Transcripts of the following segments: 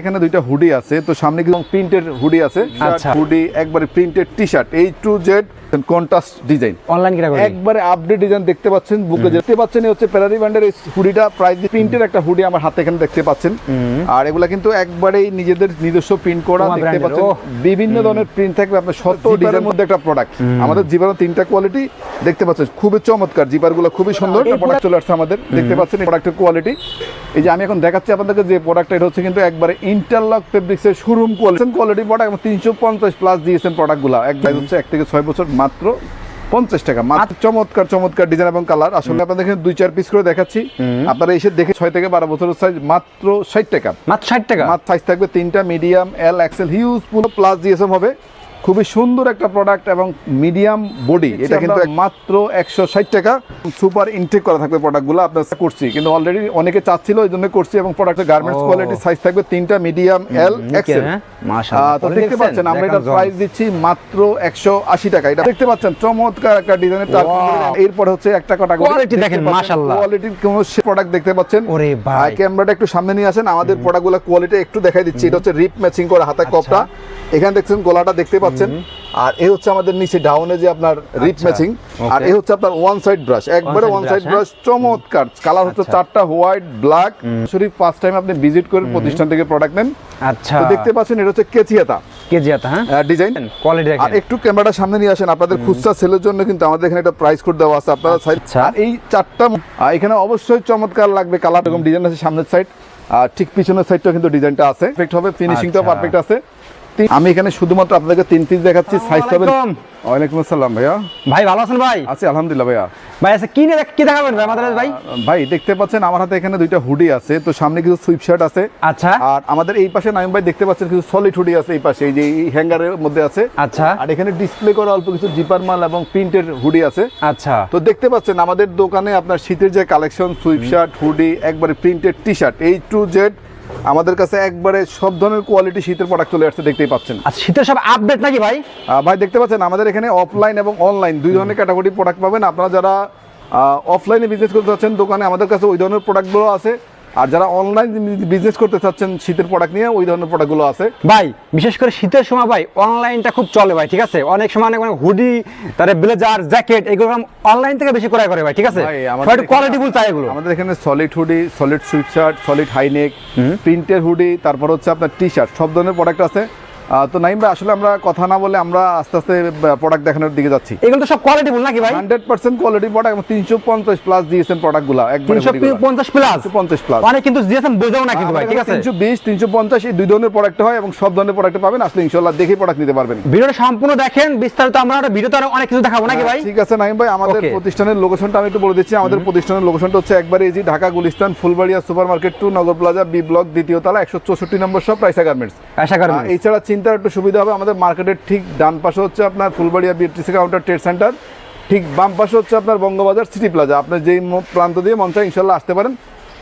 এখানে দুইটা হুডি আছে তো সামনে কিন্তু প্রিন্টের হুডি আছে। আচ্ছা। হুডি একবারে printed T shirt A to Z contrast design online একবারে আপডেট ডিজাইন দেখতে পাচ্ছেন বুকে দেখতে পাচ্ছেন হচ্ছে প্যারারি ব্যান্ডের এই হুডিটা প্রাইস প্রিন্টের একটা হুডি আমার হাতে এখানে দেখতে পাচ্ছেন। আর এগুলা কিন্তু একবারেই নিজেদের নিজস্ব প্রিন্ট করা দেখতে পাচ্ছেন। বিভিন্ন ধরনের প্রিন্ট থাকবে আপনার শত ডিজাইনের মধ্যে একটা প্রোডাক্ট আমাদের জিপারের তিনটা কোয়ালিটি দেখতে পাচ্ছেন খুবই চমৎকার। জিপারগুলো খুবই সুন্দর প্রোডাক্ট চলে আসছে আমাদের দেখতে পাচ্ছেন এই প্রোডাক্টের কোয়ালিটি এই যে আমি এখন দেখাচ্ছি আপনাদেরকে যে প্রোডাক্ট এটা হচ্ছে কিন্তু একবারে ইন্টারলক ফেব্রিক্সের শোরুম কোয়ালিটি কোয়ালিটি প্রোডাক্ট তিনশো পঞ্চাশ প্লাস দিয়েছেন প্রোডাক্টগুলো এক হচ্ছে এক থেকে ছয় বছর মাত্র পঞ্চাশ টাকা। মাত্র চমৎকার চমৎকার ডিজাইন এবং কালার আসলে আপনাদের দেখেন দুই চার পিস করে দেখাচ্ছি। আপনারা এসে দেখে ছয় থেকে বারো বছরের সাইজ মাত্র ষাট টাকা। মাত্র ষাট টাকা? মাত্র সাইজ থাকবে তিনটা মিডিয়াম এল এক্সেল হিউজ পুরো প্লাস দিয়েছেন হবে। খুবই সুন্দর একটা প্রোডাক্ট এবং মিডিয়াম বডি এটা কিন্তু মাত্র একশো ষাট টাকা। সুপার ইনটেক করা থাকবে প্রোডাক্টগুলো আপনার করছি কিন্তু অলরেডি অনেকে চাচ্ছিল ওই জন্য করছি এবং প্রোডাক্টের গার্মেন্টস কোয়ালিটি সাইজ থাকবে তিনটা মিডিয়াম এল এক্সেল? তো দেখতে পাচ্ছেন আমরা এটা প্রাইস দিচ্ছি মাত্র একশো আশি টাকা। এটা দেখতে পাচ্ছেন চমৎকার একটা ডিজাইনের এরপর হচ্ছে একটা কটা Quality দেখেন, মাশাআল্লাহ। কোয়ালিটির কোনো প্রোডাক্ট দেখতে পাচ্ছেন। ওরে ভাই। ক্যামেরাটা একটু সামনে নিয়ে আসেন আমাদের প্রোডাক্টগুলো কোয়ালিটি একটু দেখাই দিচ্ছি। এটা হচ্ছে রিপ ম্যাচিং করা হাতে আচ্ছা। কপটা। এখানে দেখছেন গলাটা দেখতে পাচ্ছেন। আর এই হচ্ছে আমাদের নিচে ডাউনে যে আপনার রিপ আচ্ছা, ম্যাচিং আর. এই হচ্ছে আপনার ওয়ান সাইড ব্রাশ একবারে ওয়ান সাইড ব্রাশ চমৎকার। কালার হচ্ছে আচ্ছা। চারটা white black Sharif first time আপনি ভিজিট করে প্রতিষ্ঠান থেকে প্রোডাক্ট নেন। আচ্ছা। তো দেখতে পাচ্ছেন এটা হচ্ছে কেচিয়াতা। কেজি আতা হ্যাঁ ডিজাইন কোয়ালিটি আর একটু ক্যামেরাটা সামনে নিয়ে আসেন আপনাদের খুচরা সেলের জন্য কিন্তু আমাদের এখানে একটা প্রাইস কোড দেওয়া আছে আপনারা সাইড আচ্ছা। আর এই চারটা এখানে অবশ্যই চমৎকার লাগবে কালার এরকম ডিজাইন আছে সামনের সাইড আর ঠিক পিছনের সাইডটাও কিন্তু ডিজাইনটা আছে। পারফেক্ট হবে ফিনিশিংটাও। পারফেক্ট আছে। আমি এখানে শুধুমাত্র আপনাদেরকে তিন পিস দেখাচ্ছি সাইজ আসসালামু ওয়ালাইকুম আসসালাম ভাইয়া। ভাই ভালো আছেন ভাই? আছি আলহামদুলিল্লাহ ভাইয়া। ভাই আচ্ছা কি কি দেখাবেন ভাই আমাদের ভাই? ভাই দেখতে পাচ্ছেন আমার হাতে এখানে দুইটা হুডি আছে তো সামনে কিছু সুইপ শার্ট আছে। আচ্ছা। আর আমাদের এই পাশে নাইম ভাই দেখতে পাচ্ছেন কিছু সলিড হুডি আছে এই পাশে এই যে এই হ্যাঙ্গারের মধ্যে আছে। আচ্ছা। আর এখানে ডিসপ্লে করা অল্প কিছু জিপার মাল এবং প্রিন্টের হুডি আছে। আচ্ছা। তো দেখতে পাচ্ছেন আমাদের দোকানে আপনার শীতের যে কালেকশন সুইপ শার্ট হুডি একবারে printed T shirt A to Z আমাদের কাছে একবারে সব ধরনের কোয়ালিটি শীতের প্রোডাক্ট চলে আসছে দেখতেই পাচ্ছেন। আর শীতের সব আপডেট নাকি ভাই? ভাই দেখতে পাচ্ছেন আমাদের এখানে অফলাইন এবং অনলাইন দুই ধরনের ক্যাটাগরি প্রোডাক্ট পাবেন। আপনারা যারা অফলাইনে বিজনেস করতে চাচ্ছেন দোকানে আমাদের কাছে ওই ধরনের প্রোডাক্টগুলো আছে। আর যারা অনলাইন বিজনেস করতে চাচ্ছেন শীতের প্রোডাক্ট নিয়ে ওই ধরনের প্রোডাক্টগুলো আছে। ভাই বিশেষ করে শীতের সময় ভাই অনলাইনটা খুব চলে ভাই ঠিক আছে? অনেক সময় অনেক হুডি তারপরে ব্লেজার জ্যাকেট এগুলো অনলাইন থেকে বেশি ক্রয় করে ভাই ঠিক আছে? একটু এখানে- চাই এগুলো। আমাদের এখানে solid hoodie solid sweatshirt solid high neck প্রিন্টের হুডি তারপর হচ্ছে আপনার টি শার্ট সব ধরনের প্রোডাক্ট আছে। তো নাইম ভাই আসলে আমরা কথা না বলে আমরা আস্তে আস্তে প্রোডাক্ট দেখানোর দিকে যাচ্ছি। এগুলো তো সব কোয়ালিটিফুল নাকি ভাই? হান্ড্রেড পার্সেন্ট কোয়ালিটি প্রোডাক্ট তিনশো পঞ্চাশ প্লাস দিয়েছেন প্রোডাক্টগুলো একবার তিনশো পঞ্চাশ প্লাস পঞ্চাশ প্লাস অনেক কিন্তু দিয়েছেন বোঝাও না কিন্তু ভাই ঠিক আছে? তিনশো বিশ তিনশো পঞ্চাশ এই দুই ধরনের প্রোডাক্ট হয় এবং সব ধরনের প্রোডাক্ট পাবেন। আসলে ইনশাল্লাহ দেখে প্রোডাক্ট নিতে পারবেন। ভিডিওটা সম্পূর্ণ দেখেন বিস্তারিত আমরা একটা ভিডিওতে আরও অনেক কিছু দেখাবো নাকি ভাই? ঠিক আছে নাইম ভাই আমাদের প্রতিষ্ঠানের লোকেশনটা আমি একটু বলে দিচ্ছি। আমাদের প্রতিষ্ঠানের লোকেশনটা হচ্ছে একবারে এই যে Dhaka Gulistan Fulbaria super market to Nagar plaza B block দ্বিতীয় তলা একশো চৌষট্টি নম্বর সব প্রাইসা গার্মেন্টস আশা করি এছাড়া চিন্তার একটু সুবিধা হবে। আমাদের মার্কেটের ঠিক ডান পাশে হচ্ছে আপনার Fulbaria BATC counter trade centre ঠিক বাম পাশে হচ্ছে আপনার বঙ্গবাজার সিটি প্লাজা আপনি যেই প্রান্ত দিয়ে মন চায় ইনশাল্লাহ আসতে পারেন।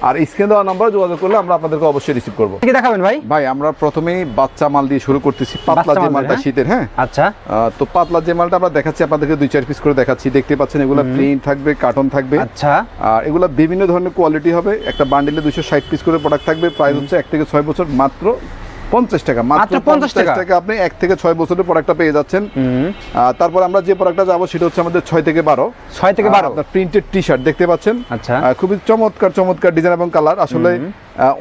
আর স্ক্রিনে দেওয়া নাম্বার যোগাযোগ করলে আমরা আপনাদেরকে অবশ্যই রিসিভ করব। কি দেখাবেন ভাই? ভাই আমরা প্রথমেই বাচ্চা মাল দিয়ে শুরু করতেছি। পাতলা যে মালটা শীতের হ্যাঁ? আচ্ছা। তো পাতলা যে মালটা আমরা দেখাচ্ছি আপনাদেরকে দুই চার পিস করে দেখাচ্ছি। দেখতে পাচ্ছেন এগুলো প্রিন্ট থাকবে কার্টন থাকবে। আচ্ছা। আর এগুলো বিভিন্ন ধরনের কোয়ালিটি হবে। একটা বান্ডিলে দুশো ষাট পিস করে প্রোডাক্ট থাকবে। প্রাইস হচ্ছে এক থেকে ছয় বছর মাত্র। পঞ্চাশ টাকা মাত্র মাত্র 50 পঞ্চাশ টাকা? আপনি এক থেকে ছয় বছরের প্রোডাক্টটা পেয়ে যাচ্ছেন। তারপর আমরা যে প্রোডাক্টটা যাব সেটা হচ্ছে আমাদের ছয় থেকে বারো। ছয় থেকে বারো। প্রিন্টেড টি শার্ট দেখতে পাচ্ছেন। আচ্ছা। খুবই চমৎকার চমৎকার ডিজাইন এবং কালার আসলে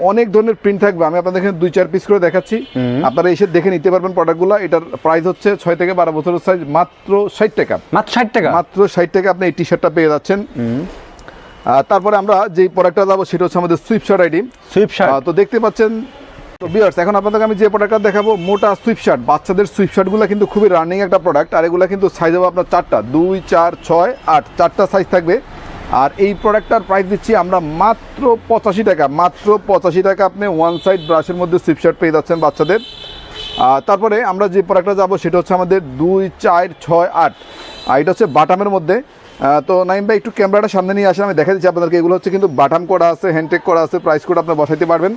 অনেক ধরনের প্রিন্ট থাকবে। আমি আপনাদের দুই চার পিস করে দেখাচ্ছি। আপনারা এসে দেখে নিতে পারবেন প্রোডাক্টগুলো এটার প্রাইস হচ্ছে ছয় থেকে বারো বছরের সাইজ মাত্র ষাট টাকা। মাত্র ষাট টাকা? মাত্র ষাট টাকা আপনি এই টি শার্টটা পেয়ে যাচ্ছেন। তারপরে আমরা যে প্রোডাক্টটা যাব সেটা হচ্ছে আমাদের sweatshirt ID sweatshirt তো দেখতে পাচ্ছেন তো বিয়ার্স এখন আপনাদেরকে আমি যে প্রোডাক্টটা দেখাবো, মোটা সুইপ শার্ট বাচ্চাদের সুইপ শার্টগুলো কিন্তু খুবই রানিং একটা প্রোডাক্ট আর এগুলো কিন্তু সাইজ হবে আপনার চারটা, দুই, চার, ছয়, আট, চারটা সাইজ থাকবে। আর এই প্রোডাক্টটার প্রাইস দিচ্ছি আমরা মাত্র পঁচাশি টাকা, মাত্র পঁচাশি টাকা আপনি ওয়ান সাইড ব্রাশের মধ্যে সুইপ শার্ট পেয়ে যাচ্ছেন বাচ্চাদের। তারপরে আমরা যে প্রোডাক্টটা যাব সেটা হচ্ছে আমাদের দুই, চার, ছয়, আট। আর এটা হচ্ছে বাটামের মধ্যে। তো নাইম ভাই, একটু ক্যামেরাটা সামনে নিয়ে আসেন, আমি দেখা দিচ্ছি আপনাদেরকে। এগুলো হচ্ছে কিন্তু বাটাম করা আছে হ্যান্ডটেক করা আছে প্রাইস কোড আপনি বসাইতে পারবেন।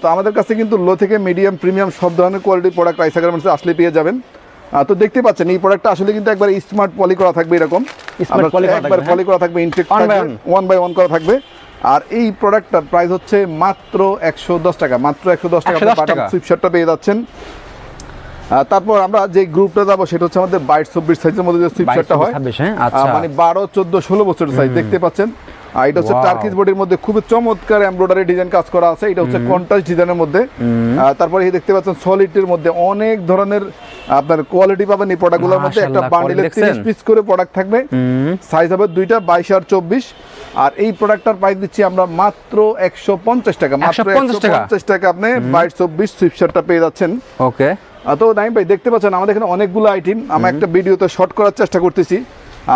তো আমাদের কাছে কিন্তু লো থেকে মিডিয়াম প্রিমিয়াম সব ধরনের কোয়ালিটির প্রোডাক্ট রাইসা গার্মেন্টসে আসলে পেয়ে যাবেন তো দেখতে পাচ্ছেন এই প্রোডাক্টটা আসলে কিন্তু একবার স্মার্ট পলি করা থাকবে এরকম একবার পলি করা থাকবে ইনটেক। ওয়ান বাই ওয়ান করা থাকবে আর এই প্রোডাক্টটার প্রাইস হচ্ছে মাত্র একশো দশ টাকা মাত্র একশো দশ টাকা 110 টাকা। সুইপশার্টটা পেয়ে যাচ্ছেন তারপর আমরা যে গ্রুপটা যাব সেটা হচ্ছে আমাদের বাইশ চব্বিশ সাইজের মধ্যে যে সুইপশার্টটা হয় 22, হ্যাঁ? আচ্ছা। মানে বারো চোদ্দ ষোলো বছরের সাইজ দেখতে পাচ্ছেন আর এটা হচ্ছে বডির মধ্যে চমৎকার এমব্রয়ডারি ডিজাইন কাজ করা আছে। এটা হচ্ছে কন্ট্রাস্ট ডিজাইনের মধ্যে। তারপরে এই দেখতে পাচ্ছেন সলিডের মধ্যে অনেক ধরনের আপনার কোয়ালিটি পাবেন এই প্রোডাক্টগুলোর মধ্যে। একটা বান্ডিলে quality তিরিশ দেখছেন? পিস করে প্রোডাক্ট থাকবে। সাইজ হবে দুইটা বাইশ আর চব্বিশ। আর এই প্রোডাক্টটার প্রাইস দিচ্ছি আমরা মাত্র একশো পঞ্চাশ টাকা। মাত্র 150 টাকা? আপনি বাইশ চব্বিশ সুইপশার্টটা পেয়ে যাচ্ছেন। ওকে তো নাইম ভাই দেখতে পাচ্ছেন আমাদের এখানে অনেকগুলো আইটেম আমরা একটা ভিডিওতে শর্ট করার চেষ্টা করতেছি।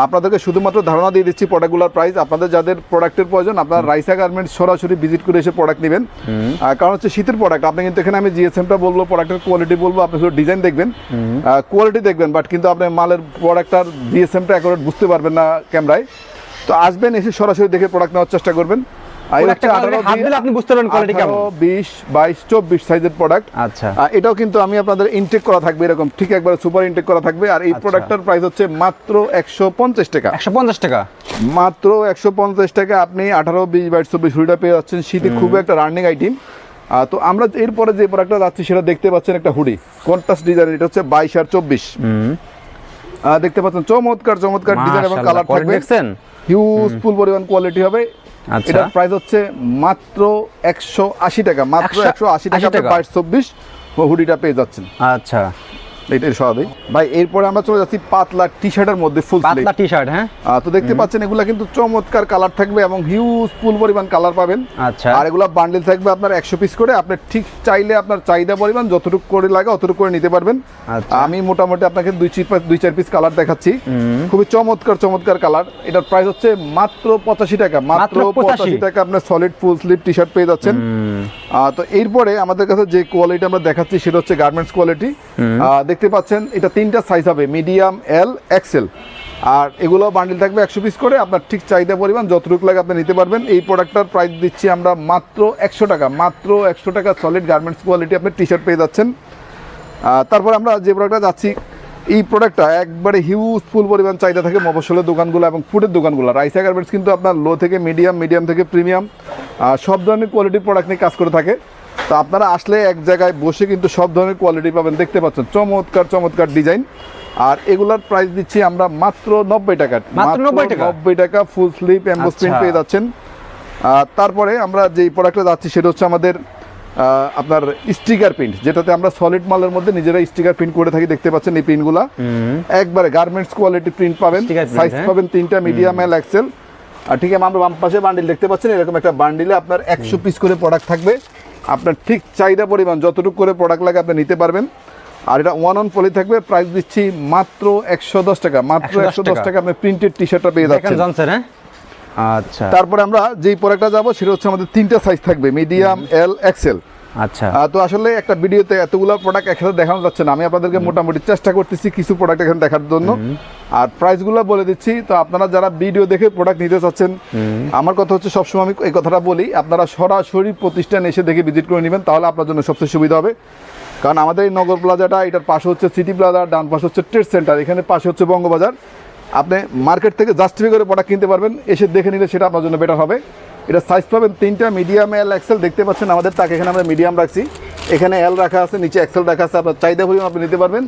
আপনাদেরকে শুধুমাত্র ধারণা দিয়ে দিচ্ছি প্রোডাক্টগুলোর প্রাইস আপনাদের যাদের প্রোডাক্টের প্রয়োজন আপনারা রাইসা গার্মেন্টস সরাসরি ভিজিট করে এসে প্রোডাক্ট নেবেন। কারণ হচ্ছে শীতের প্রোডাক্ট আপনি কিন্তু এখানে আমি জিএসএমটা বলব প্রোডাক্টের কোয়ালিটি বলব আপনি শুধু ডিজাইন দেখবেন। কোয়ালিটি দেখবেন বাট কিন্তু আপনি মালের প্রোডাক্টটার জিএসএমটা অ্যাকুরেট বুঝতে পারবেন না ক্যামেরায় তো আসবেন এসে সরাসরি দেখে প্রোডাক্ট নেওয়ার চেষ্টা করবেন। আর এই হচ্ছে প্রোডাক্টটা 18 হাত দিলে আপনি বুঝতে পারবেন কোয়ালিটি কেমন। 20 22 24 সাইজের প্রোডাক্ট আচ্ছা। এটাও কিন্তু আমি আপনাদের ইনটেক করা থাকবে এরকম। ঠিক একবার সুপার ইনটেক করা থাকবে। আর এই আচ্ছা। প্রোডাক্টটার প্রাইস হচ্ছে মাত্র টাকা। মাত্র আপনি পেয়ে যাচ্ছেন। শীতে খুবই একটা রানিং আইটেম তো আমরা এরপরে যে প্রোডাক্টটা যাচ্ছি সেটা দেখতে পাচ্ছেন একটা হুডি কন্ট্রাস্ট ডিজাইন এটা হচ্ছে বাইশ আর চব্বিশ। দেখতে পাচ্ছেন চমৎকার চমৎকার ডিজাইন এবং কালার থাকবে। দেখছেন? হিউজফুল পরিমাণ কোয়ালিটি হবে। এটার প্রাইস হচ্ছে মাত্র একশো আশি টাকা মাত্র একশো আশি টাকা টাকা। বাইশ চব্বিশ হুডিটা পেয়ে যাচ্ছেন। আচ্ছা। এটাই স্বাভাবিক। ভাই এরপরে আমরা চলে যাচ্ছি পাতলা টি শার্টের মধ্যে ফুল পাতলা টি শার্ট হ্যাঁ? তো দেখতে পাচ্ছেন এগুলা কিন্তু চমৎকার কালার থাকবে এবং হিউজ ফুল পরিমাণ কালার পাবেন। আচ্ছা। আর এগুলা বান্ডেল থাকবে আপনার একশো পিস করে। আপনি ঠিক চাইলে আপনার চাহিদা পরিমাণ যতটুকু করে লাগে অতটুকু করে নিতে পারবেন। আচ্ছা। আমি মোটামুটি আপনাকে দুই দুই চার পিস কালার দেখাচ্ছি। খুবই চমৎকার চমৎকার কালার এটার প্রাইস হচ্ছে মাত্র পঁচাশি টাকা। মাত্র মাত্র 85 পঁচাশি। টাকা আপনার solid full sleeve T shirt পেয়ে যাচ্ছেন। তো এরপরে আমাদের কাছে যে কোয়ালিটি আমরা দেখাচ্ছি সেটা হচ্ছে গার্মেন্টস কোয়ালিটি দেখতে পাচ্ছেন, এটা তিনটা সাইজ হবে মিডিয়াম এল এক্সেল আর এগুলো বান্ডিল থাকবে একশো পিস করে, আপনার ঠিক চাহিদা পরিমাণ যতটুকু লাগে আপনি নিতে পারবেন। এই প্রোডাক্টটার প্রাইস দিচ্ছি আমরা মাত্র একশো টাকা, মাত্র একশো টাকা সলিড গার্মেন্টস কোয়ালিটি আপনি টি শার্ট পেয়ে যাচ্ছেন। তারপর আমরা যে প্রোডাক্টটা যাচ্ছি, এই প্রোডাক্টটা একবারে হিউজ ফুল পরিমাণ চাহিদা থাকে মফসলের দোকানগুলো এবং ফুডের দোকানগুলো। রাইসা গার্মেন্টস কিন্তু আপনার লো থেকে মিডিয়াম মিডিয়াম থেকে প্রিমিয়াম সব ধরনের কোয়ালিটির প্রোডাক্ট নিয়ে কাজ করে থাকে। তো আপনারা আসলে এক জায়গায় বসে কিন্তু সব ধরনের কোয়ালিটি পাবেন। দেখতে পাচ্ছেন চমৎকার চমৎকার ডিজাইন আর এগুলার প্রাইস দিচ্ছি আমরা মাত্র নব্বই টাকা। মাত্র 90 টাকা? নব্বই টাকা ফুল স্লিপ প্রিন্ট আচ্ছা। পেয়ে যাচ্ছেন। আর তারপরে আমরা যেই প্রোডাক্টটা যাচ্ছি সেটা হচ্ছে আমাদের আপনার স্টিকার প্রিন্ট যেটাতে আমরা সলিড মালের মধ্যে নিজেরা স্টিকার প্রিন্ট করে থাকি। দেখতে পাচ্ছেন এই প্রিন্টগুলা একবারে গার্মেন্টস কোয়ালিটি প্রিন্ট পাবেন। সাইজ হ্যাঁ? পাবেন তিনটা মিডিয়াম এল এক্সেল আর ঠিক আছে আমরা বাম পাশে বান্ডিল দেখতে পাচ্ছেন এরকম একটা বান্ডিলে আপনার একশো পিস করে প্রোডাক্ট থাকবে। আপনার ঠিক চাহিদা পরিমাণ যতটুকু করে প্রোডাক্ট লাগে আপনি নিতে পারবেন। আর এটা ওয়ান অন পলি থাকবে প্রাইস দিচ্ছি মাত্র একশো দশ টাকা মাত্র একশো দশ টাকা। আপনি প্রিন্টেড টি শার্টটা পেয়ে যাচ্ছেন। হ্যাঁ? আচ্ছা। তারপরে আমরা যেই প্রোডাক্টটা যাব সেটা হচ্ছে আমাদের তিনটা সাইজ থাকবে মিডিয়াম এল এক্সেল আচ্ছা। তো আসলে একটা ভিডিওতে এতগুলো প্রোডাক্ট একসাথে দেখানো যাচ্ছে না। আমি আপনাদেরকে মোটামুটি চেষ্টা করতেছি কিছু প্রোডাক্ট এখানে দেখার জন্য। আর প্রাইসগুলো বলে দিচ্ছি। তো আপনারা যারা ভিডিও দেখে প্রোডাক্ট নিতে চাচ্ছেন আমার কথা হচ্ছে সবসময় আমি এই কথাটা বলি আপনারা সরাসরি প্রতিষ্ঠান এসে দেখে ভিজিট করে নেবেন তাহলে আপনার জন্য সবচেয়ে সুবিধা হবে। কারণ আমাদের এই নগর প্লাজাটা এটার পাশে হচ্ছে সিটি প্লাজা ডান পাশে হচ্ছে ট্রেড সেন্টার এখানে পাশে হচ্ছে বঙ্গবাজার। আপনি মার্কেট থেকে জাস্টিফাই করে প্রোডাক্ট কিনতে পারবেন এসে দেখে নিলে সেটা আপনার জন্য বেটার হবে। এটা সাইজ পাবেন তিনটা মিডিয়াম এল এক্সেল দেখতে পাচ্ছেন আমাদের তাকে এখানে আমরা মিডিয়াম রাখছি। এখানে এল রাখা আছে নিচে এক্সেল রাখা আছে আপনার চাহিদা পরিমাণ আপনি নিতে পারবেন।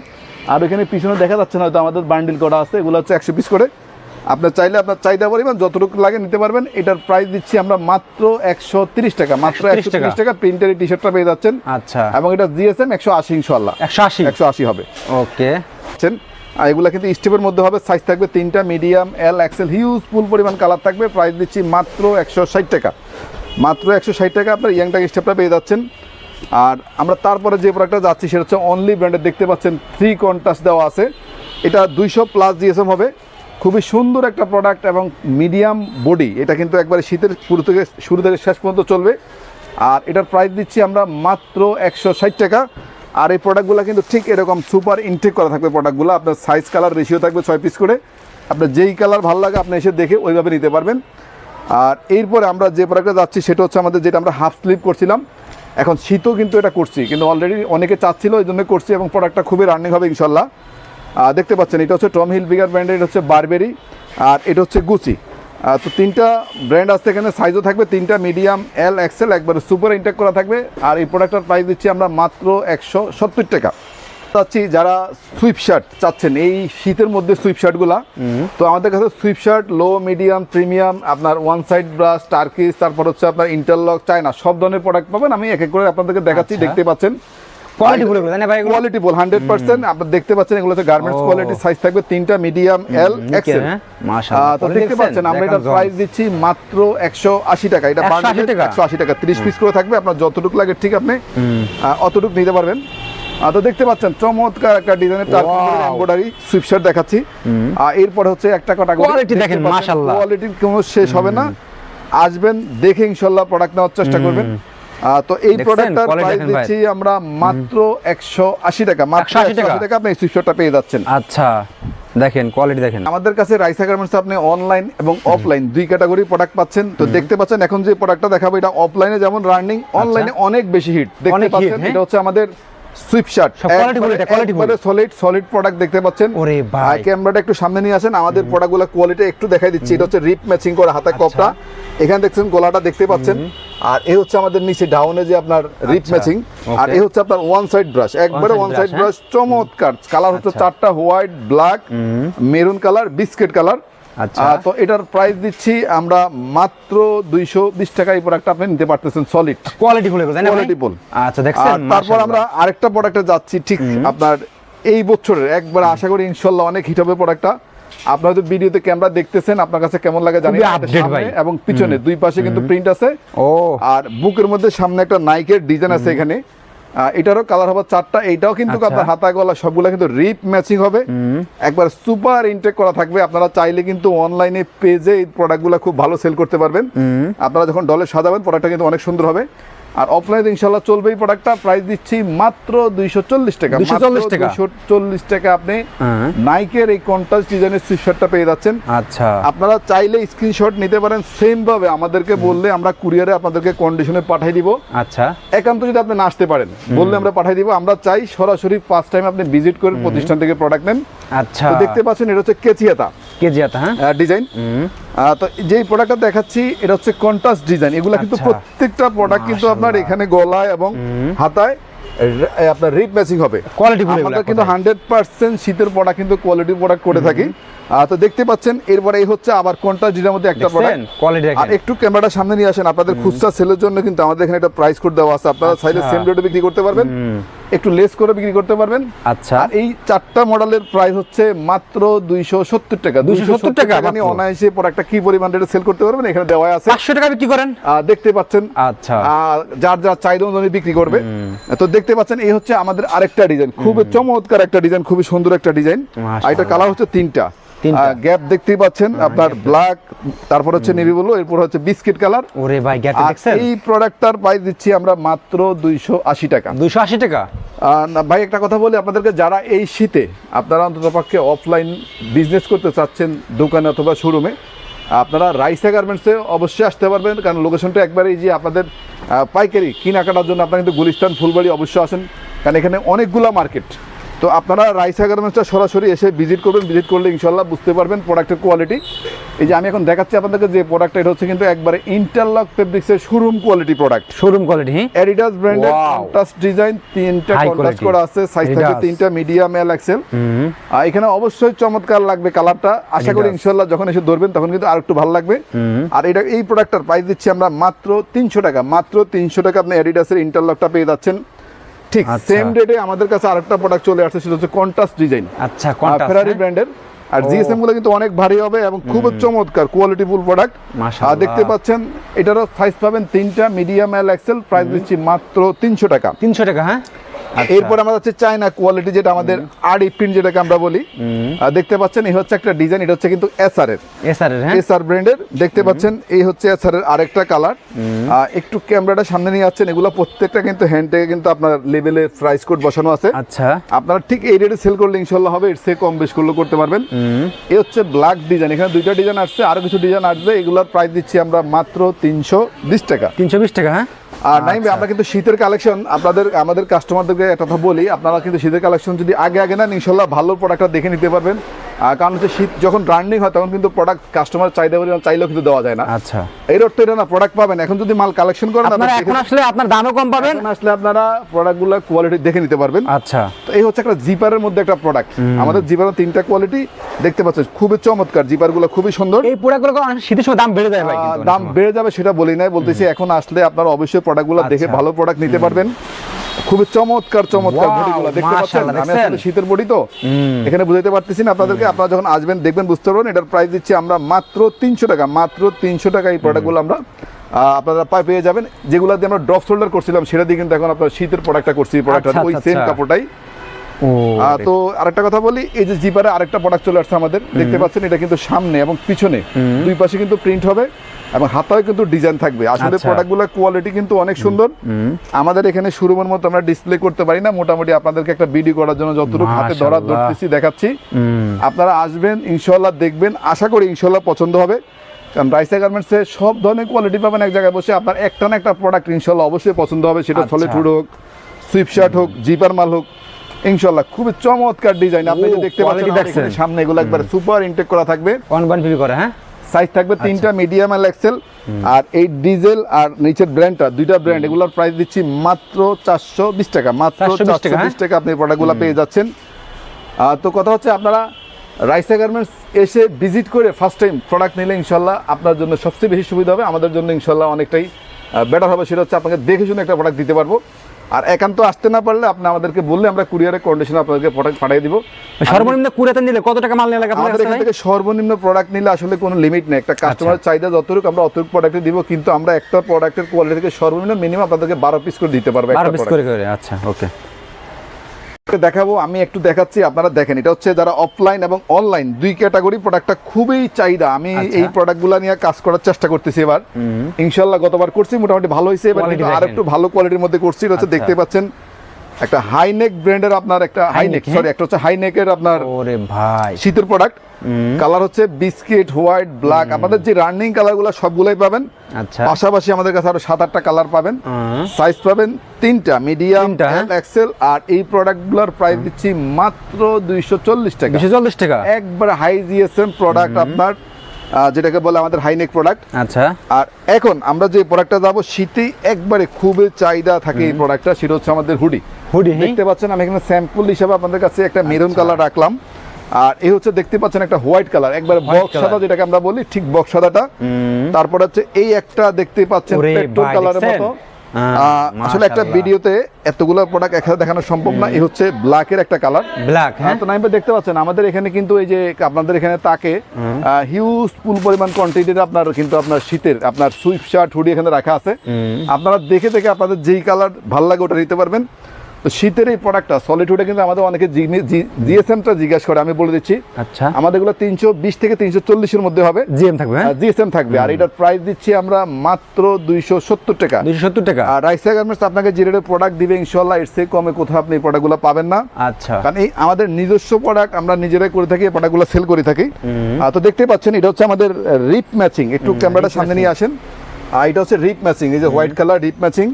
আর এখানে পিছনে দেখা যাচ্ছে না হয়তো আমাদের বান্ডিল করা আছে এগুলো হচ্ছে একশো পিস করে। আপনার চাইলে আপনার চাহিদা পরিমাণ যতটুকু লাগে নিতে পারবেন। এটার প্রাইস দিচ্ছি আমরা মাত্র একশো তিরিশ টাকা মাত্র একশো তিরিশ টাকা। প্রিন্টের টি শার্টটা পেয়ে যাচ্ছেন। আচ্ছা। এবং এটা জিএসএম একশো আশি ইনশাল্লাহ একশো আশি। একশো আশি হবে। ওকে আর এগুলো কিন্তু স্টেপের মধ্যে হবে সাইজ থাকবে তিনটা medium L XL huge full পরিমাণ কালার থাকবে। প্রাইস দিচ্ছি মাত্র একশো ষাট টাকা। মাত্র একশো ষাট টাকা আপনার ইয়াংটাক স্টেপটা পেয়ে যাচ্ছেন। আর আমরা তারপরে যে প্রোডাক্টটা যাচ্ছি, সেটা হচ্ছে অনলি ব্র্যান্ডের দেখতে পাচ্ছেন থ্রি কন্টাস দেওয়া আছে। এটা দুইশো প্লাস জিএসএম হবে। খুবই সুন্দর একটা প্রোডাক্ট এবং মিডিয়াম বডি এটা কিন্তু একবারে শীতের শুরু থেকে শুরু থেকে শেষ পর্যন্ত চলবে। আর এটার প্রাইস দিচ্ছি আমরা মাত্র একশো ষাট টাকা। আর এই প্রোডাক্টগুলো কিন্তু ঠিক এরকম সুপার ইনটেক করা থাকবে প্রোডাক্টগুলো আপনার সাইজ কালার রেশিও থাকবে ছয় পিস করে। আপনার যেই কালার ভালো লাগে, আপনি এসে দেখে ওইভাবে নিতে পারবেন। আর এরপরে আমরা যে প্রোডাক্টটা যাচ্ছি, সেটা হচ্ছে আমাদের যেটা আমরা হাফ স্লিপ করছিলাম। এখন শীতও কিন্তু এটা করছি, কিন্তু অলরেডি অনেকে চাচ্ছিল, এই জন্য করছি এবং প্রোডাক্টটা খুবই রানিং হবে ইনশাল্লাহ। দেখতে পাচ্ছেন, এটা হচ্ছে টম হিল বিগার ব্র্যান্ডের এটা হচ্ছে বারবেরি আর এটা হচ্ছে গুচি তো তিনটা ব্র্যান্ড আছে এখানে সাইজও থাকবে তিনটা মিডিয়াম এল এক্সেল একবারে সুপার ইনটেক করা থাকবে। আর এই প্রোডাক্টটার প্রাইস দিচ্ছি আমরা মাত্র একশো সত্তর টাকা। চাচ্ছি যারা সুইপ শার্ট চাচ্ছেন এই শীতের মধ্যে সুইপ শার্টগুলা তো আমাদের কাছে sweatshirt low medium premium আপনার ওয়ান সাইড ব্রাশ টার্কিস তারপর হচ্ছে আপনার ইন্টারলক চায়না সব ধরনের প্রোডাক্ট পাবেন। আমি এক এক করে আপনাদেরকে দেখাচ্ছি আচ্ছা। দেখতে পাচ্ছেন। কোয়ালিটি গুলো তাই ভাই কোয়ালিটি বল হান্ড্রেড পার্সেন্ট আপনার দেখতে পাচ্ছেন এগুলোতে গার্মেন্টস কোয়ালিটি সাইজ থাকবে তিনটা মিডিয়াম এল এক্সেল? মাশাআল্লাহ। তো দেখতে পাচ্ছেন আমরা এটা প্রাইস দিচ্ছি মাত্র একশো আশি টাকা। এটা 180 টাকা? একশো আশি টাকা ত্রিশ পিস করে থাকবে আপনার যতটুকু লাগে ঠিক আপনি অতটুকু নিতে পারবেন। তো দেখতে পাচ্ছেন চমৎকার একটা ডিজাইনের Wow! এমব্রয়ডারি সুইপশার্ট দেখাচ্ছি। আর এরপরে হচ্ছে একটা কটা Quality দেখেন, মাশাআল্লাহ। কোয়ালিটির কোনো শেষ হবে না। আসবেন দেখে ইনশাল্লাহ প্রোডাক্ট নেওয়ার চেষ্টা করবেন। তো এই প্রোডাক্টটার প্রাইস দিচ্ছি আমরা মাত্র একশো আশি টাকা মাত্র 180 টাকা? আপনি এই পেয়ে যাচ্ছেন। আচ্ছা দেখেন কোয়ালিটি দেখেন। আমাদের কাছে রাইসা গার্মেন্টস আপনি অনলাইন এবং অফলাইন দুই ক্যাটাগরি প্রোডাক্ট পাচ্ছেন। তো দেখতে পাচ্ছেন এখন যে প্রোডাক্টটা দেখাবো এটা অফলাইনে যেমন রানিং অনলাইনে অনেক বেশি হিট দেখতে আচ্ছা। পাচ্ছেন হ্যাঁ? এটা হচ্ছে আমাদের sweatshirt. Solid solid product দেখতে পাচ্ছেন। ওরে ভাই। আর ক্যামেরাটা একটু সামনে নিয়ে আসেন আমাদের প্রোডাক্টগুলো কোয়ালিটি একটু দেখাই দিচ্ছি। এটা হচ্ছে রিপ ম্যাচিং করে হাতে আচ্ছা। কপটা এখানে দেখছেন গলাটা দেখতে পাচ্ছেন। আর এই হচ্ছে আমাদের নিচে ডাউনে যে আপনার রিপ আচ্ছা, ম্যাচিং আর okay। হচ্ছে আপনার ওয়ান সাইড ব্রাশ একবারে ওয়ান সাইড? ব্রাশ চমৎকার। কালার হচ্ছে আচ্ছা। চারটা white black maroon colour biscuit colour আচ্ছা। তো এটার প্রাইস দিচ্ছি আমরা মাত্র দুইশো বিশ টাকা এই প্রোডাক্ট আপনি নিতে পারতেছেন সলিড কোয়ালিটি full। আচ্ছা দেখছেন? তারপর আমরা আরেকটা প্রোডাক্টে যাচ্ছি ঠিক আপনার এই বছরের একবার আশা করি ইনশাল্লাহ অনেক হিট হবে প্রোডাক্টটা আপনারা হয়তো ভিডিওতে ক্যামেরা দেখতেছেন আপনার কাছে কেমন লাগে জানি। এবং পিছনে দুই পাশে কিন্তু প্রিন্ট আছে। ও। আর বুকের মধ্যে সামনে একটা নাইকের ডিজাইন আছে এখানে। এটারও কালার হবে চারটা এইটাও কিন্তু আচ্ছা। আপনার হাতা গলা সবগুলো কিন্তু রিপ ম্যাচিং হবে। একবার সুপার ইনটেক করা থাকবে আপনারা চাইলে কিন্তু অনলাইনে পেজে এই প্রোডাক্টগুলো খুব ভালো সেল করতে পারবেন। আপনারা যখন ডলে সাজাবেন প্রোডাক্টটা কিন্তু অনেক সুন্দর হবে। আর অফলাইনে ইনশাল্লাহ চলবে এই প্রোডাক্টটা প্রাইস দিচ্ছি মাত্র দুইশো চল্লিশ টাকা। 240 টাকা? দুইশো চল্লিশ টাকা আপনি হ্যাঁ। নাইকের এই কন্টাস্ট ডিজাইনের সুইশার্টটা পেয়ে যাচ্ছেন। আচ্ছা। আপনারা চাইলে স্ক্রিনশট নিতে পারেন সেম ভাবে আমাদেরকে বললে আমরা কুরিয়ারে আপনাদেরকে কন্ডিশনে পাঠিয়ে দিব। আচ্ছা। একান্ত যদি আপনি না আসতে পারেন বললে আমরা পাঠিয়ে দিব। আমরা চাই সরাসরি ফার্স্ট টাইম আপনি ভিজিট করে প্রতিষ্ঠান থেকে প্রোডাক্ট নেন। আচ্ছা। তো দেখতে পাচ্ছেন এটা হচ্ছে কেচিয়াতা। কেজি আতা হ্যাঁ? ডিজাইন। তো যেই প্রোডাক্টটা দেখাচ্ছি এটা হচ্ছে কন্ট্রাস্ট ডিজাইন এগুলা কিন্তু আচ্ছা। প্রত্যেকটা প্রোডাক্ট কিন্তু আপনার এখানে গলায় এবং হাতায় আপনার রিপ ম্যাচিং হবে। এক কিন্তু হান্ড্রেড পার্সেন্ট শীতের প্রোডাক্ট কিন্তু কোয়ালিটি প্রোডাক্ট করে থাকি। তো দেখতে পাচ্ছেন এরপরে এই হচ্ছে আবার কন্ট্রাস্ট ডিজাইনের মধ্যে একটা প্রোডাক্ট কোয়ালিটি আর একটু ক্যামেরাটা সামনে নিয়ে আসেন আপনাদের খুচরা সেলের জন্য কিন্তু আমাদের এখানে একটা প্রাইস কোড দেওয়া আছে। আপনারা চাইলে আচ্ছা। সেম রেটে বিক্রি করতে পারবেন। একটু লেস করে বিক্রি করতে পারবেন। আচ্ছা। আর এই চারটা মডেলের প্রাইস হচ্ছে মাত্র দুইশো সত্তর টাকা। 270 টাকা? মাত্র। অনায়াসে প্রোডাক্টটা কি পরিমাণ রেটে সেল করতে পারবেন এখানে দেওয়া আছে। পাঁচশো টাকা বিক্রি করেন? দেখতে পাচ্ছেন। আচ্ছা। আর যার যার চাহিদা অনুযায়ী বিক্রি করবে। তো দেখতে পাচ্ছেন এই হচ্ছে আমাদের আরেকটা ডিজাইন খুবই চমৎকার একটা ডিজাইন খুবই সুন্দর একটা ডিজাইন আর এটা কালার হচ্ছে তিনটা। গ্যাপ দেখতেই পাচ্ছেন আপনার ব্ল্যাক তারপর হচ্ছে নেভি বলো এরপর হচ্ছে বিস্কিট কালার ওরে ভাই গ্যাপ দেখছেন এই প্রোডাক্টটার প্রাইস দিচ্ছি আমরা মাত্র দুইশো আশি টাকা। দুশো আশি টাকা? আহ, ভাই একটা কথা বলি আপনাদেরকে যারা এই শীতে আপনারা অন্তত পক্ষে অফলাইন বিজনেস করতে চাচ্ছেন দোকানে অথবা শোরুমে আপনারা রাইসা গার্মেন্টসে অবশ্যই আসতে পারবেন কারণ লোকেশনটা একবারেই যে আপনাদের পাইকারি কেনাকাটার জন্য আপনারা কিন্তু গুলিস্তান ফুলবাড়ি অবশ্যই আসেন কারণ এখানে অনেকগুলা মার্কেট তো আপনারা রাইসা গার্মেন্টসটা সরাসরি এসে ভিজিট করবেন ভিজিট করলে ইনশাল্লাহ বুঝতে পারবেন প্রোডাক্টের কোয়ালিটি এই যে আমি এখন দেখাচ্ছি আপনাদেরকে যে প্রোডাক্ট এটা হচ্ছে কিন্তু একবারে ইন্টারলক ফেব্রিক্সের showroom quality product showroom quality Adidas ব্র্যান্ডের. কন্ট্রাস্ট ডিজাইন তিনটা কন্ট্রাস্ট. করা আছে সাইজ Adidas. তিনটা মিডিয়াম এল এক্সেল আর এখানে অবশ্যই চমৎকার লাগবে কালারটা আশা করি. ইনশাল্লাহ যখন এসে ধরবেন তখন কিন্তু আরেকটু ভালো লাগবে। আর এটা এই প্রোডাক্টটার প্রাইস দিচ্ছি আমরা মাত্র তিনশো টাকা। মাত্র তিনশো টাকা আপনি অ্যাডিডাসের ইন্টারলকটা পেয়ে যাচ্ছেন। ঠিক আচ্ছা। সেম ডেটে আমাদের কাছে আরেকটা প্রোডাক্ট চলে আসছে সেটা হচ্ছে কন্ট্রাস্ট ডিজাইন আচ্ছা কন্ট্রাস্ট ফেরারি ব্র্যান্ডের আর। জিএসএমগুলো কিন্তু অনেক ভারী হবে এবং খুব চমৎকার কোয়ালিটি ফুল প্রোডাক্ট মাশাআল্লাহ। আর দেখতে পাচ্ছেন এটারও সাইজ পাবেন তিনটা মিডিয়াম এল এক্সেল প্রাইস দিচ্ছি মাত্র তিনশো টাকা তিনশো টাকা হ্যাঁ আচ্ছা। এরপর আমরা হচ্ছে চায়না কোয়ালিটি যেটা আমাদের আড়ি প্রিন্ট যেটাকে আমরা বলি। আর দেখতে পাচ্ছেন এই হচ্ছে একটা ডিজাইন এটা হচ্ছে কিন্তু এসআর এর। এসআর এর হ্যাঁ। এসআর ব্র্যান্ডের দেখতে পাচ্ছেন এই হচ্ছে এসআর এর আরেকটা কালার একটু ক্যামেরাটা সামনে নিয়ে যাচ্ছেন এগুলো প্রত্যেকটা কিন্তু হ্যান্ড থেকে কিন্তু আপনার লেভেলে প্রাইস কোড বসানো আছে। আচ্ছা। আপনারা ঠিক এই রেটে সেল করলে ইনশাল্লাহ হবে এর চেয়ে কম বেশ করলেও করতে পারবেন। এই হচ্ছে ব্ল্যাক ডিজাইন এখানে দুইটা ডিজাইন আসছে আরও কিছু ডিজাইন আসবে এগুলোর প্রাইস দিচ্ছি আমরা মাত্র তিনশো বিশ টাকা। তিনশো বিশ টাকা হ্যাঁ? আর নাইম আমরা কিন্তু শীতের কালেকশন আপনাদের আমাদের কাস্টমারদেরকে একটা কথা বলি আপনারা কিন্তু শীতের কালেকশন যদি আগে আগে না ইনশাল্লাহ ভালো প্রোডাক্টটা দেখে নিতে পারবেন। কারণ হচ্ছে শীত যখন রানিং হয় তখন কিন্তু প্রোডাক্ট কাস্টমার চাহিদা পরিমাণ চাইলেও কিন্তু দেওয়া যায় না। আচ্ছা। এর অর্থ এটা না প্রোডাক্ট পাবেন। এখন যদি মাল কালেকশন করেন আপনারা এখন আসলে আপনার দামও কম পাবেন। আসলে আপনারা প্রোডাক্টগুলো কোয়ালিটি দেখে নিতে পারবেন। আচ্ছা। তো এই হচ্ছে একটা জিপারের মধ্যে একটা প্রোডাক্ট আমাদের জিপারের তিনটা কোয়ালিটি দেখতে পাচ্ছেন। খুবই চমৎকার জিপারগুলো খুবই সুন্দর। এই প্রোডাক্টগুলো শীতের সময় দাম বেড়ে যায় ভাই কিন্তু দাম বেড়ে যাবে সেটা বলি নাই বলতেছি এখন আসলে আপনারা অবশ্যই প্রোডাক্টগুলো দেখে আচ্ছা। ভালো প্রোডাক্ট নিতে পারবেন। খুবই চমৎকার চমৎকার বডিগুলো দেখতে পাচ্ছেন? আমি আসলে শীতের বডি তো। এখানে বুঝাইতে পারতেছি না আপনাদেরকে। আপনারা যখন আসবেন দেখবেন বুঝতে পারবেন এটার প্রাইস দিচ্ছি আমরা মাত্র তিনশো টাকা মাত্র তিনশো টাকা এই প্রোডাক্টগুলো আমরা আপনারা পাই পেয়ে যাবেন। যেগুলো দিয়ে আমরা ড্রপ শোল্ডার করছিলাম সেটা দিয়ে কিন্তু এখন আপনার শীতের প্রোডাক্টটা করছি। প্রোডাক্টটা আচ্ছা, ওই সেম আচ্ছা। কাপড়টাই। তো আরেকটা কথা বলি এই যে জিপারে আরেকটা প্রোডাক্ট চলে আসছে আমাদের দেখতে পাচ্ছেন এটা কিন্তু সামনে এবং পিছনে। দুই পাশে কিন্তু প্রিন্ট হবে। এবং হাতায় কিন্তু ডিজাইন থাকবে। আসলে আচ্ছা। প্রোডাক্টগুলোর কোয়ালিটি কিন্তু অনেক সুন্দর। আমাদের এখানে শুরুমের মতো আমরা ডিসপ্লে করতে পারি না। মোটামুটি আপনাদেরকে একটা ভিডিও করার জন্য যতটুকু হাতে ধরা ধরতেছি দেখাচ্ছি। আপনারা আসবেন ইনশাল্লাহ দেখবেন। আশা করি ইনশাল্লাহ পছন্দ হবে। কারণ রাইসা গার্মেন্টসে সব ধরনের কোয়ালিটি পাবেন এক জায়গায় বসে। আপনার একটা না একটা প্রোডাক্ট ইনশাল্লাহ অবশ্যই পছন্দ হবে। সেটা আচ্ছা। সলিড হুড হোক সুইপ শার্ট হোক জিপার মাল হোক ইনশাল্লাহ খুবই চমৎকার ডিজাইন আপনি দেখতে পাচ্ছেন। সামনে এগুলো একবার সুপার ইনটেক করা থাকবে। ওয়ান ফিল করে হ্যাঁ? সাইজ থাকবে তিনটা মিডিয়াম আর এক্সেল আর এই ডিজেল আর নিচের ব্র্যান্ডটা দুইটা ব্র্যান্ড এগুলোর প্রাইস দিচ্ছি মাত্র চারশো বিশ টাকা মাত্র চারশো বিশ টাকা আপনি প্রোডাক্টগুলো পেয়ে যাচ্ছেন। তো কথা হচ্ছে আপনারা রাইসা গার্মেন্টস এসে ভিজিট করে ফার্স্ট টাইম প্রোডাক্ট নিলে ইনশাল্লাহ আপনার জন্য সবচেয়ে বেশি সুবিধা হবে। আমাদের জন্য ইনশাল্লাহ অনেকটাই বেটার হবে। সেটা হচ্ছে আপনাকে দেখে শুনে একটা প্রোডাক্ট দিতে পারব। আর একান্ত আসতে না পারলে আপনি আমাদেরকে বললে আমরা কুরিয়ারের কন্ডিশন আপনাদেরকে প্রোডাক্ট পাঠিয়ে দিব। সর্বনিম্ন কুরিয়াতে নিলে কত টাকা মাল নিয়ে লাগে আমাদের এখান থেকে সর্বনিম্ন প্রোডাক্ট নিলে আসলে কোনো লিমিট নেই। একটা কাস্টমার চাহিদা যতটুকু আমরা অতটুকু প্রোডাক্টে দিব কিন্তু আমরা একটা প্রোডাক্টের কোয়ালিটি থেকে সর্বনিম্ন মিনিমাম আপনাদেরকে বারো পিস করে দিতে পারব বারো পিস করে করে আচ্ছা ওকে দেখাবো আমি একটু দেখাচ্ছি আপনারা দেখেন এটা হচ্ছে যারা অফলাইন এবং অনলাইন দুই ক্যাটাগরি প্রোডাক্টটা খুবই চাহিদা আমি আচ্ছা। এই প্রোডাক্টগুলো নিয়ে কাজ করার চেষ্টা করতেছি এবার ইনশাল্লাহ গতবার করছি মোটামুটি ভালো হয়েছে এবার আর একটু ভালো কোয়ালিটির মধ্যে করছি এটা হচ্ছে আচ্ছা। দেখতে পাচ্ছেন একটা হাইনেক ব্র্যান্ডের আপনার একটা হাইনেক হ্যাঁ? সরি একটা হচ্ছে হাইনেকের আপনার ওরে ভাই। শীতের প্রোডাক্ট কালার হচ্ছে বিস্কিট হোয়াইট ব্ল্যাক আপনাদের যে রানিং কালারগুলো সবগুলোই পাবেন। আচ্ছা। পাশাপাশি আমাদের কাছে আরও সাত আটটা কালার পাবেন। সাইজ পাবেন তিনটা মিডিয়াম হ্যাঁ? এক্সেল আর এই প্রোডাক্টগুলোর প্রাইস দিচ্ছি মাত্র দুইশো চল্লিশ টাকা। দুশো চল্লিশ টাকা? একবার হাই জিএসএম প্রোডাক্ট আপনার যেটাকে বলে আমাদের হাইনেক প্রোডাক্ট আচ্ছা। আর এখন আমরা যে প্রোডাক্টটা যাব শীতে একবারে খুবই চাহিদা থাকে এই প্রোডাক্টটা সেটা হচ্ছে আমাদের হুডি হুডি দেখতে পাচ্ছেন আমি এখানে স্যাম্পল হিসেবে আপনাদের কাছে একটা মেরুন আচ্ছা। কালার রাখলাম। আর এই হচ্ছে দেখতে পাচ্ছেন একটা হোয়াইট কালার একবার বক্স সাদা যেটাকে আমরা বলি ঠিক বক্স সাদাটা। তারপর হচ্ছে এই একটা দেখতে পাচ্ছেন পেট্রোল কালারের মতো। আসলে একটা ভিডিওতে এতগুলো প্রোডাক্ট একসাথে দেখানো সম্ভব না এই হচ্ছে ব্ল্যাকের একটা কালার ব্ল্যাক হ্যাঁ? তো দেখতে পাচ্ছেন আমাদের এখানে কিন্তু এই যে আপনাদের এখানে তাকে হিউজ পুল পরিমাণ কোয়ান্টিটির আপনার কিন্তু আপনার শীতের আপনার সুইপ শার্ট হুডি এখানে রাখা আছে। আপনারা দেখে দেখে আপনাদের যেই কালার ভালো লাগে ওটা নিতে পারবেন। তো শীতের এই প্রোডাক্টটা সলিড হুডে কিন্তু আমাদের অনেকে জিএসএমটা জিজ্ঞাসা করে আমি বলে দিচ্ছি। আচ্ছা। আমাদের এগুলো তিনশো বিশ থেকে তিনশো চল্লিশের মধ্যে হবে। জিএম থাকবে হ্যাঁ? জিএসএম থাকবে। আর এটার প্রাইস দিচ্ছি আমরা মাত্র দুইশো সত্তর টাকা। দুশো সত্তর টাকা? আর রাইসা গার্মেন্টস আপনাকে যে রেটে প্রোডাক্ট দিবে ইনশাল্লাহ এর চেয়ে কমে কোথাও আপনি এই প্রোডাক্টগুলো পাবেন না। আচ্ছা। কারণ এই আমাদের নিজস্ব প্রোডাক্ট আমরা নিজেরাই করে থাকি এই প্রোডাক্টগুলো সেল করে থাকি। তো দেখতে পাচ্ছেন এটা হচ্ছে আমাদের রিপ ম্যাচিং একটু ক্যামেরাটা সামনে নিয়ে আসেন। আর এটা হচ্ছে রিপ ম্যাচিং এই যে হোয়াইট কালার রিপ ম্যাচিং।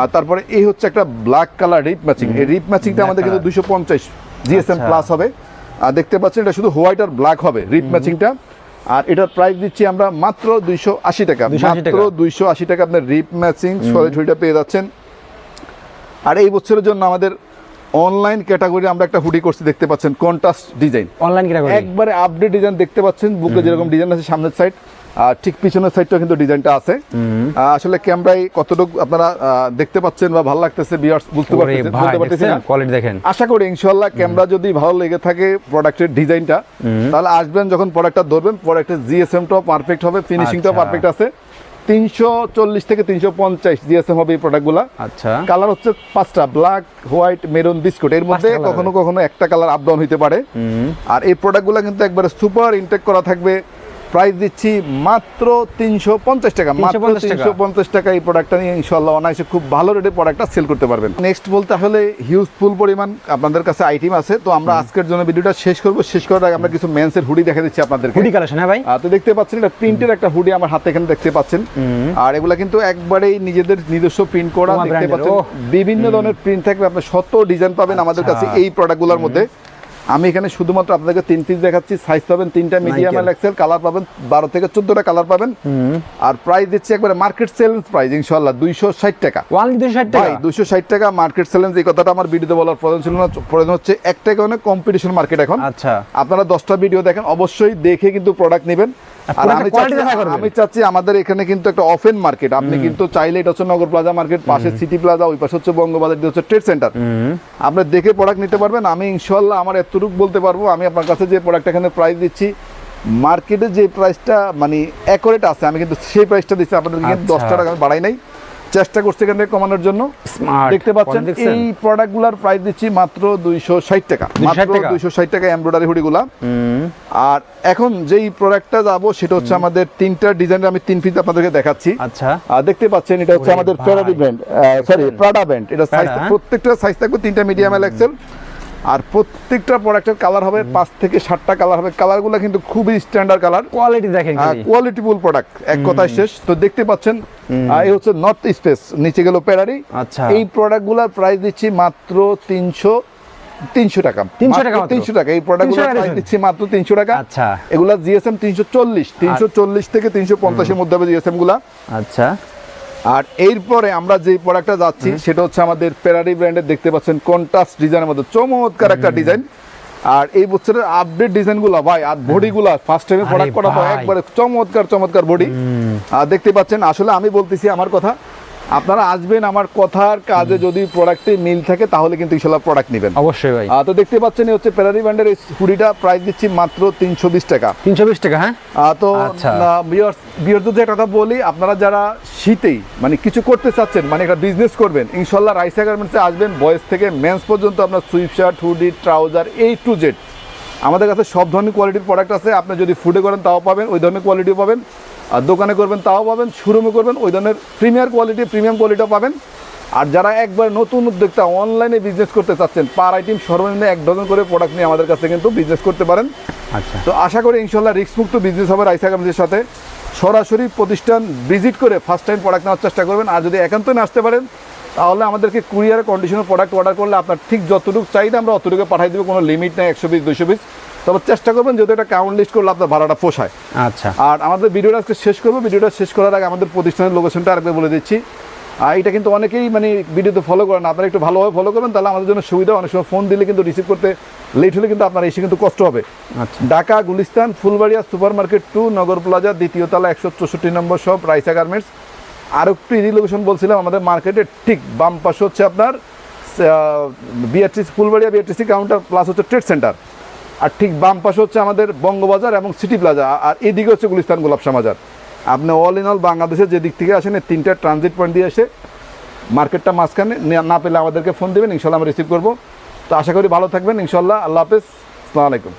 আর তারপরে এই হচ্ছে একটা ব্ল্যাক কালার রিপ ম্যাচিং। এই রিপ ম্যাচিংটা আমাদের কিন্তু দুশো পঞ্চাশ জিএসএম আচ্ছা। প্লাস হবে। আর দেখতে পাচ্ছেন এটা শুধু হোয়াইট আর ব্ল্যাক হবে রিপ ম্যাচিংটা। আর এটার প্রাইস দিচ্ছি আমরা মাত্র দুইশো আশি টাকা। 280 মাত্র। দুইশো আশি টাকা আপনার রিপ ম্যাচিং হুইটা পেয়ে যাচ্ছেন। আর এই বছরের জন্য আমাদের অনলাইন ক্যাটাগরি আমরা একটা হুডি করছি দেখতে পাচ্ছেন কন্ট্রাস্ট ডিজাইন অনলাইন করি একবারে আপডেট ডিজাইন দেখতে পাচ্ছেন বুকে যেরকম ডিজাইন আছে সামনের সাইড আর ঠিক পিছনের সাইডটাও কিন্তু ডিজাইনটা আছে। আসলে ক্যামেরায় কতটুকু আপনারা দেখতে পাচ্ছেন বা ভালো লাগতেছে বিয়ার্স বুঝতে পারতেছেন কোয়ালিটি দেখেন। আশা করি ইনশাল্লাহ ক্যামেরা যদি ভালো লেগে থাকে প্রোডাক্টের ডিজাইনটা তাহলে আসবেন যখন প্রোডাক্টটা ধরবেন প্রোডাক্টের জিএসএমটাও পারফেক্ট হবে ফিনিশিংটাও আচ্ছা। পারফেক্ট আছে। তিনশো চল্লিশ থেকে তিনশো পঞ্চাশ জিএসএম হবে এই প্রোডাক্টগুলা আচ্ছা। কালার হচ্ছে পাঁচটা ব্ল্যাক হোয়াইট মেরুন বিস্কুট এর মধ্যে কখনো কখনো একটা কালার আপ ডাউন হতে পারে। আর এই প্রোডাক্টগুলো কিন্তু একবারে সুপার ইনটেক করা থাকবে। প্রাইস দিচ্ছি মাত্র তিনশো পঞ্চাশ টাকা। মাত্র 350 টাকা। তিনশো পঞ্চাশ টাকা এই প্রোডাক্টটা নিয়ে ইনশাল্লাহ অনায়াসে খুব ভালো রেটে প্রোডাক্টটা সেল করতে পারবেন। নেক্সট বলতে আসলে হিউজফুল পরিমাণ আপনাদের কাছে আইটেম আছে। তো আমরা আজকের জন্য ভিডিওটা শেষ করব। শেষ করার আগে আমরা কিছু মেন্সের হুডি দেখা দিচ্ছি আপনাদের হুডি কালেকশন হ্যাঁ ভাই? তো দেখতে পাচ্ছেন এটা প্রিন্টের একটা হুডি আমার হাতে এখানে দেখতে পাচ্ছেন। আর এগুলা কিন্তু একবারেই নিজেদের নিজস্ব প্রিন্ট করা। দেখতে পাচ্ছেন বিভিন্ন ধরনের প্রিন্ট থাকবে। আপনি শত ডিজাইন পাবেন আমাদের কাছে আচ্ছা। এই প্রোডাক্টগুলোর মধ্যে। আমি এখানে শুধুমাত্র আপনাদেরকে তিন পিস দেখাচ্ছি সাইজ পাবেন তিনটা মিডিয়াম এল এক্সেল কালার পাবেন বারো থেকে চোদ্দটা কালার পাবেন। আর প্রাইস দিচ্ছি একবারে মার্কেট সেলেন্স প্রাইস ইনশাল্লাহ দুইশো ষাট টাকা। দুশো ষাট টাকা? দুশো ষাট টাকা মার্কেট সেলেন্স এই কথাটা আমার ভিডিওতে বলার প্রয়োজন ছিল না প্রয়োজন হচ্ছে একটা কারণে কম্পিটিশন মার্কেট এখন। আচ্ছা। আপনারা দশটা ভিডিও দেখেন অবশ্যই দেখে কিন্তু প্রোডাক্ট নেবেন। আর আমি আমি চাচ্ছি আমাদের এখানে কিন্তু একটা অফেন মার্কেট আপনি কিন্তু চাইলে এটা হচ্ছে নগর প্লাজা মার্কেট পাশে সিটি প্লাজা ওই পাশে হচ্ছে বঙ্গবাজার হচ্ছে ট্রেড সেন্টার আপনি দেখে প্রোডাক্ট নিতে পারবেন। আমি ইনশাল্লাহ আমার এতটুকু বলতে পারব আমি আপনার কাছে যে প্রোডাক্ট এখানে প্রাইস দিচ্ছি মার্কেটে যে প্রাইসটা মানে অ্যাকোরেট আছে আমি কিন্তু সেই প্রাইসটা দিচ্ছি আপনাদের কিন্তু আচ্ছা। দশ টাকা আমি বাড়াই নাই। চেষ্টা করছি এখান থেকে কমানোর জন্য। দেখতে পাচ্ছেন এই প্রোডাক্টগুলোর প্রাইস দিচ্ছি মাত্র দুইশো ষাট টাকা। মাত্র দুইশো ষাট টাকা এমব্রয়ডারি হুডিগুলা। আর এখন যেই প্রোডাক্টটা যাব সেটা হচ্ছে আমাদের তিনটা ডিজাইন আমি তিন পিস আপনাদেরকে দেখাচ্ছি। আচ্ছা। আর দেখতে পাচ্ছেন এটা হচ্ছে আমাদের। Ferrari brand sorry Prada brand এটা সাইজ? প্রত্যেকটা সাইজ থাকবে তিনটা মিডিয়াম এল এক্সেল আর প্রত্যেকটা প্রোডাক্টের কালার হবে পাঁচ থেকে সাতটা কালার হবে। কালারগুলো কিন্তু খুবই স্ট্যান্ডার্ড কালার। কোয়ালিটি দেখেন। কোয়ালিটিফুল প্রোডাক্ট এক কথায় শেষ। তো দেখতে পাচ্ছেন এই হচ্ছে নর্থ স্পেস নিচে গেল প্যারারি আচ্ছা। এই প্রোডাক্টগুলোর প্রাইস দিচ্ছি মাত্র তিনশো তিনশো টাকা। 300 টাকা তিনশো টাকা। এই প্রোডাক্টগুলোর 300 প্রাইস দিচ্ছি মাত্র তিনশো টাকা। আচ্ছা। এগুলা জিএসএম তিনশো চল্লিশ তিনশো চল্লিশ থেকে তিনশো পঞ্চাশের মধ্যে হবে জিএসএমগুলা। আচ্ছা। আর এরপরে আমরা যে প্রোডাক্টটা যাচ্ছি সেটা হচ্ছে আমাদের পেরারি ব্র্যান্ডের দেখতে পাচ্ছেন কন্ট্রাস্ট ডিজাইনের মধ্যে। চমৎকার একটা ডিজাইন আর এই বছরের আপডেট ডিজাইনগুলা ভাই আর বডিগুলো ফার্স্ট টাইমে প্রোডাক্ট করা হয় একবারে চমৎকার চমৎকার বডি আর দেখতে পাচ্ছেন আসলে আমি বলতেছি আমার কথা আপনারা আসবেন আমার কথার কাজে যদি প্রোডাক্টে মিল থাকে তাহলে কিন্তু ইনশাল্লাহ প্রোডাক্ট নেবেন। অবশ্যই ভাই। তো দেখতে পাচ্ছেন হচ্ছে পেরারি ব্র্যান্ডের এই হুডিটা প্রাইস দিচ্ছি মাত্র তিনশো বিশ টাকা। তিনশো বিশ টাকা হ্যাঁ? তো আচ্ছা। বিয়ার যদি একটা কথা বলি আপনারা যারা শীতেই মানে কিছু করতে চাচ্ছেন মানে একটা বিজনেস করবেন ইনশাল্লাহ রাইসা গার্মেন্টসে আসবেন বয়েস থেকে মেন্স পর্যন্ত আপনার sweatshirt hoodie trouser A to Z আমাদের কাছে সব ধরনের কোয়ালিটির প্রোডাক্ট আছে আপনি যদি ফুডে করেন তাও পাবেন ওই ধরনের কোয়ালিটিও পাবেন। আর দোকানে করবেন তাও পাবেন শোরুমে করবেন ওই ধরনের প্রিমিয়ার কোয়ালিটি প্রিমিয়াম কোয়ালিটিও পাবেন। আর যারা একবার নতুন উদ্যোক্তা অনলাইনে বিজনেস করতে চাচ্ছেন পার আইটেম সর্বনিম্ন এক ডজন করে প্রোডাক্ট নিয়ে আমাদের কাছে কিন্তু বিজনেস করতে পারেন। আচ্ছা। তো আশা করি ইনশাল্লাহ রিস্কমুক্ত বিজনেস হবে রাইসা সাথে। সরাসরি প্রতিষ্ঠান ভিজিট করে ফার্স্ট টাইম প্রোডাক্ট নেওয়ার চেষ্টা করবেন। আর যদি একান্তই না আসতে পারেন তাহলে আমাদেরকে কুরিয়ার কন্ডিশনের প্রোডাক্ট অর্ডার করলে আপনার ঠিক যতটুকু চাইলে আমরা অতটুকু পাঠাই দেবো কোনো লিমিট নেই একশো পিস দুশো পিস তবে চেষ্টা করবেন যদি এটা কাউন্ট লিস্ট করলে আপনার ভাড়াটা পোষায়। আচ্ছা। আর আমাদের ভিডিওটা আজকে শেষ করব। ভিডিওটা শেষ করার আগে আমাদের প্রতিষ্ঠানের লোকেশনটা আরেকবার বলে দিচ্ছি। আর এটা কিন্তু অনেকেই মানে ভিডিওতে ফলো করেন আপনারা একটু ভালোভাবে ফলো করবেন তাহলে আমাদের জন্য সুবিধা অনেক সময় ফোন দিলে কিন্তু রিসিভ করতে লেট হলে কিন্তু আপনার এসে কিন্তু কষ্ট হবে। আচ্ছা। Dhaka Gulistan Fulbaria super market to Nagar plaza দ্বিতীয় তলা একশো চৌষট্টি নম্বর সব রাইসা গার্মেন্টস। আর একটু ইজি লোকেশন বলছিলাম আমাদের মার্কেটের ঠিক বাম পাশে হচ্ছে আপনার BRTC Fulbaria BRTC counter plus হচ্ছে ট্রেড সেন্টার আর ঠিক বাম পাশে হচ্ছে আমাদের বঙ্গবাজার এবং সিটি প্লাজা, আর এদিকে হচ্ছে গুলিস্তান গোলাপশা বাজার আপনি অল ইন অল বাংলাদেশে যেদিক থেকে আসেন তিনটা ট্রানজিট পয়েন্ট দিয়ে এসে মার্কেটটা মাঝখানে না- না পেলে আমাদেরকে ফোন দেবেন, ইনশাল্লাহ আমরা রিসিভ করব। তো আশা করি ভালো থাকবেন, ইনশাল্লাহ। আল্লাহ হাফেজ। আসসালামু আলাইকুম।